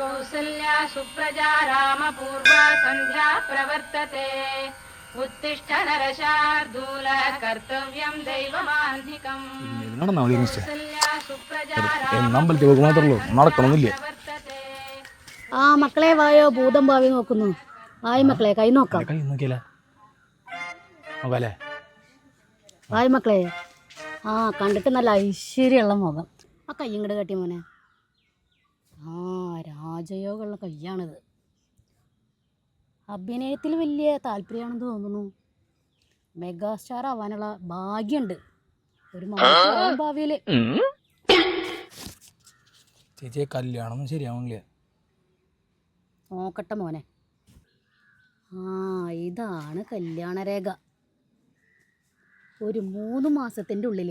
कौसल्या सुप्रजा रामपूर्वा सन्ध्या प्रवर्तते उत्तिष्ठ नरशार्दूल कर्तव्यं दैवमान्धिकम् നടന്നാ മതി മിസ്റ്റർ कौसल्या सुप्रजा എന്ന് അമ്പലത്തിൽ പോക്ക് മാത്രമേ ഉള്ളൂ നടക്കണമെന്നില്ല प्रवर्तते ആ മക്കളെ വായോ ഭൂതം ഭാവി നോക്കുന്നു വായി മക്കളെ കൈ നോക്കാം കൈ നോക്കിയാലേ നോക്കാല്ലേ വായി മക്കളെ ആ കണ്ടിട്ട് നല്ല ഐശ്വര്യമുള്ള മുഖം ആ കൈ ഇങ്ങോട്ട് കട്ടി മോനെ ആ രാജയോഗമുള്ള കയ്യാണിത് അഭിനയത്തിൽ വലിയ താല്പര്യമാണെന്ന് തോന്നുന്നു. മെഗാസ്റ്റാർ ആവാനുള്ള ഭാഗ്യമുണ്ട് ഒരു ഭാവിയിൽ. ചേച്ചിയെ കല്യാണം ശരിയാവില്ല ശരിയാവുന്നില്ല നോക്കട്ടെ മോനെ. ആ ഇതാണ് കല്യാണരേഖ. ഒരു മൂന്ന് മാസത്തിന്റെ ഉള്ളിൽ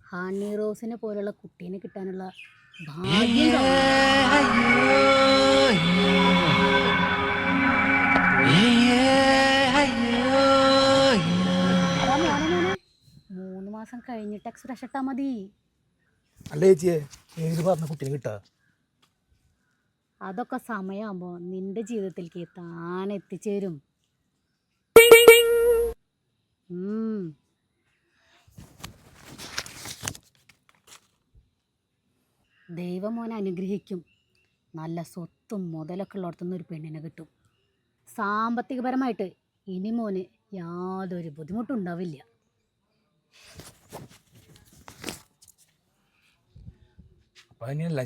ഹണി റോസിനെ പോലുള്ള കുട്ടീനെ കിട്ടാനുള്ള മൂന്ന് മാസം കഴിഞ്ഞിട്ട് എക്സ്പ്രഷൻ ഇട്ടാ മതി. അല്ല ചേച്ചിയെ? ഏത് പറഞ്ഞ കുട്ടീനെ കിട്ടാ. അതൊക്കെ സമയമാകുമ്പോൾ നിന്റെ ജീവിതത്തിലേക്ക് താൻ എത്തിച്ചേരും. ഉം. ദൈവം അനുഗ്രഹിക്കും. നല്ല സ്വത്തും മുതലൊക്കെ ഉള്ളിടത്തുനിന്ന് ഒരു പെണ്ണിനെ കിട്ടും. സാമ്പത്തികപരമായിട്ട് ഇനി മോന് യാതൊരു ബുദ്ധിമുട്ടും ഉണ്ടാവില്ല.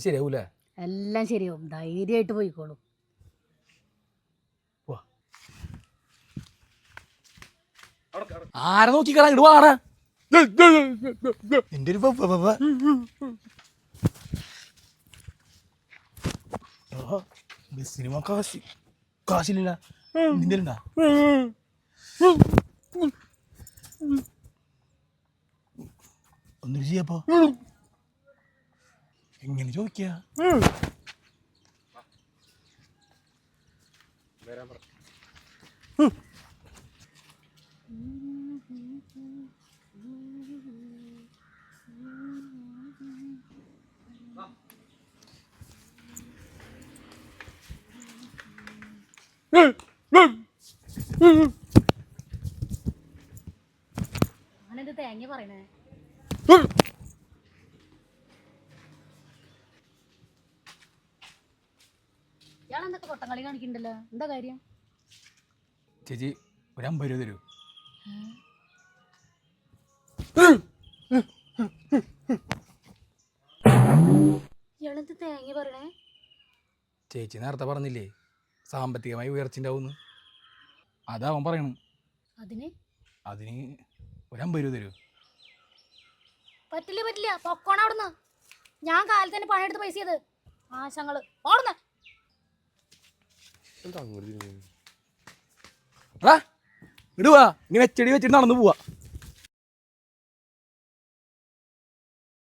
ശരിയാവൂലേ? എല്ലാം ശരിയാവും. ധൈര്യമായിട്ട് പോയിക്കോളൂ. ആരെ നോക്കിക്കളാ ഇടുവാറ എന്റെ ഒരു ബസ്സിന് കാശ് കാശില്ല നിന്റെ ഉണ്ടാ ഒന്നും ചെയ്യപ്പോ? എങ്ങനെ ചോദിക്ക? ഞാനെന്ത് തേങ്ങ പറയണേ? കാണിക്കണ്ടല്ലോ? എന്താ കാര്യം? ചേച്ചി ഒരു അമ്പത് രൂപ തരൂ. ഇയാളെന്ത് തേങ്ങ പറയണേ? ചേച്ചി നേരത്തെ പറഞ്ഞില്ലേ സാമ്പത്തികമായി ഉയർച്ച ഉണ്ടാവുന്നു അതാ അവൻ പറയണു അതിന്? അതിന് ഒരമ്പത് രൂപ തരൂ പറ്റില്ല പറ്റില്ല. പൊക്കോണ അവിടുന്ന്. ഞാൻ കാലത്ത് തന്നെ പണിയെടുത്ത് പൈസ ചെയ്ത് ആശങ്ങൾ. ഓടുന്ന. ഇടുവാ ഇങ്ങനെ? വെച്ചടി വെച്ചിട്ട് നടന്നു പോവാ.